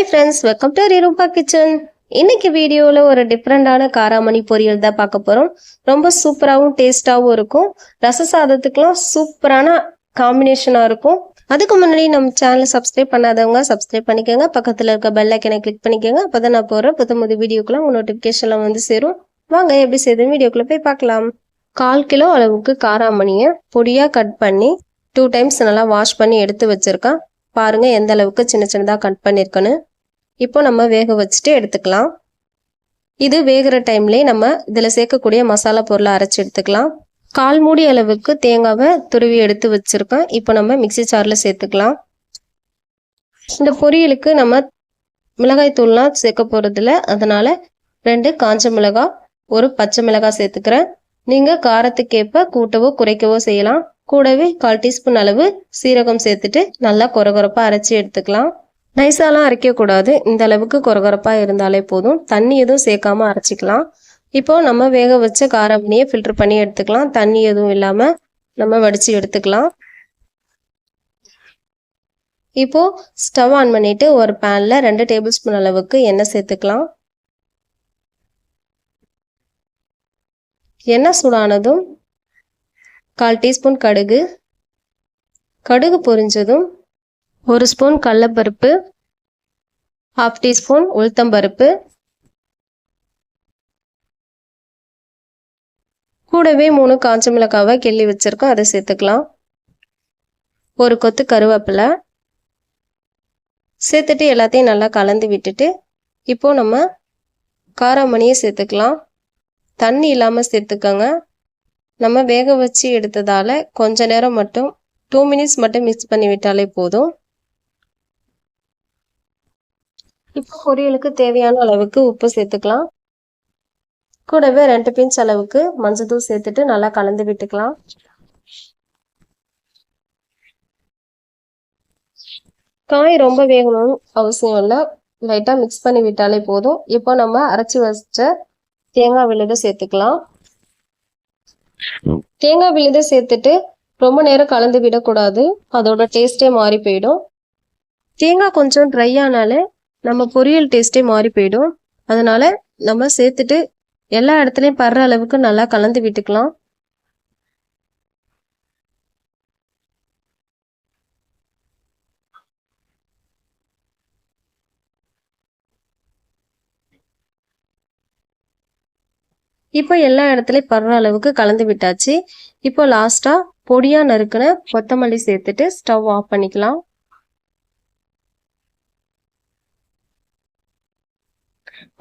Hi friends welcome to Rupa kitchen இன்னைக்கு வீடியோவில் ஒரு டிஃப்ரெண்டான காராமணி பொரியல் தான் பார்க்க போகிறோம் ரொம்ப சூப்பராகவும் டேஸ்டாகவும் இருக்கும். ரச சாதத்துக்குலாம் சூப்பரான காம்பினேஷனாக இருக்கும். அதுக்கு முன்னாடி நம்ம சேனலை சப்ஸ்கிரைப் பண்ணாதவங்க சப்ஸ்கிரைப் பண்ணிக்கோங்க. பக்கத்தில் இருக்க பெல்லைக்கனை கிளிக் பண்ணிக்கோங்க. அப்போ தான் நான் போகிற புது புது வீடியோக்கெலாம் உங்கள் நோட்டிஃபிகேஷனில் வந்து சேரும். வாங்க எப்படி செய்யுதுன்னு வீடியோக்குள்ளே போய் பார்க்கலாம். கால் கிலோ அளவுக்கு காராமணியை பொடியாக கட் பண்ணி டூ டைம்ஸ் நல்லா வாஷ் பண்ணி எடுத்து வச்சுருக்கேன். பாருங்க எந்த அளவுக்கு சின்ன சின்னதாக கட் பண்ணியிருக்கேன்னு இப்போ நம்ம வேக வச்சுட்டு எடுத்துக்கலாம். இது வேகிற டைம்லேயே நம்ம இதில் சேர்க்கக்கூடிய மசாலா பொருளை அரைச்சி எடுத்துக்கலாம். கால் மூடி அளவுக்கு தேங்காவை துருவி எடுத்து வச்சுருக்கோம் இப்போ நம்ம மிக்சி சாரில் சேர்த்துக்கலாம். இந்த பொரியலுக்கு நம்ம மிளகாய் தூள்லாம் சேர்க்க போகிறதில்ல அதனால் ரெண்டு காஞ்ச மிளகாய் ஒரு பச்சை மிளகாய் சேர்த்துக்கிறேன். நீங்கள் காரத்துக்கேற்ப கூட்டவோ குறைக்கவோ செய்யலாம். கூடவே கால் டீஸ்பூன் அளவு சீரகம் சேர்த்துட்டு நல்லா குறகுறப்பாக அரைச்சி எடுத்துக்கலாம். நைஸாலாம் அரைக்கக்கூடாது. இந்த அளவுக்கு கொரகொரப்பாக இருந்தாலே போதும். தண்ணி எதுவும் சேர்க்காம அரைச்சிக்கலாம். இப்போ நம்ம வேக வச்ச காரமணியை ஃபில்டர் பண்ணி எடுத்துக்கலாம். தண்ணி எதுவும் இல்லாமல் நம்ம வடித்து எடுத்துக்கலாம். இப்போ ஸ்டவ் ஆன் பண்ணிட்டு ஒரு பேனில் ரெண்டு டேபிள் ஸ்பூன் அளவுக்கு எண்ணெய் சேர்த்துக்கலாம். எண்ணெய் சூடானதும் கால் டீஸ்பூன் கடுகு. கடுகு பொரிஞ்சதும் ஒரு ஸ்பூன் கடலப்பருப்பு ஹாஃப் டீஸ்பூன் உளுத்தம்பருப்பு கூடவே மூணு காஞ்ச மிளகாவை கிள்ளி வச்சுருக்கோம் அதை சேர்த்துக்கலாம். ஒரு கொத்து கருவேப்பிலை. சேர்த்துட்டு எல்லாத்தையும் நல்லா கலந்து விட்டுட்டு இப்போ நம்ம காராமணியை சேர்த்துக்கலாம். தண்ணி இல்லாமல் சேர்த்துக்கோங்க. நம்ம வேக வச்சு எடுத்ததால் கொஞ்ச நேரம் மட்டும் டூ மினிட்ஸ் மட்டும் மிக்ஸ் பண்ணி விட்டாலே போதும். இப்போ பொரியலுக்கு தேவையான அளவுக்கு உப்பு சேர்த்துக்கலாம். கூடவே ரெண்டு பிஞ்ச் அளவுக்கு மஞ்சத்தூள் சேர்த்துட்டு நல்லா கலந்து விட்டுக்கலாம். காய் ரொம்ப வேகணும்னு அவசியம் இல்லை. லைட்டாக மிக்ஸ் பண்ணி விட்டாலே போதும். இப்போ நம்ம அரைச்சி வச்ச தேங்காய் விழுதை சேர்த்துக்கலாம். தேங்காய் விழுதை சேர்த்துட்டு ரொம்ப நேரம் கலந்து விடக்கூடாது. அதோட டேஸ்ட்டே மாறி போயிடும். தேங்காய் கொஞ்சம் ட்ரை ஆனாலே நம்ம பொரியல் டேஸ்ட்டே மாறி போயிடும். அதனால் நம்ம சேர்த்துட்டு எல்லா இடத்துலையும் படுற அளவுக்கு நல்லா கலந்து விட்டுக்கலாம். இப்போ எல்லா இடத்துலையும் படுற அளவுக்கு கலந்து விட்டாச்சு. இப்போ லாஸ்ட்டாக பொடியாக நறுக்கின கொத்தமல்லி சேர்த்துட்டு ஸ்டவ் ஆஃப் பண்ணிக்கலாம்.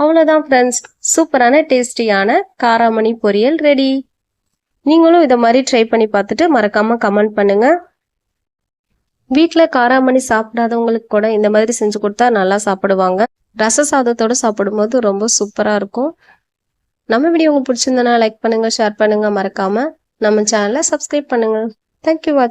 அவ்வளோதான் ஃப்ரெண்ட்ஸ் சூப்பரான டேஸ்டியான காராமணி பொரியல் ரெடி நீங்களும் இதை மாதிரி ட்ரை பண்ணி பார்த்துட்டு மறக்காமல் கமெண்ட் பண்ணுங்கள் வீட்டில் காராமணி சாப்பிடாதவங்களுக்கு கூட இந்த மாதிரி செஞ்சு கொடுத்தா நல்லா சாப்பிடுவாங்க. ரச சாதத்தோடு சாப்பிடும்போது ரொம்ப சூப்பராக இருக்கும். நம்ம வீடியோ உங்களுக்கு பிடிச்சிருந்தனா லைக் பண்ணுங்கள் ஷேர் பண்ணுங்கள் மறக்காமல் நம்ம சேனலை சப்ஸ்கிரைப் பண்ணுங்கள் தேங்க்யூ வாட்ச்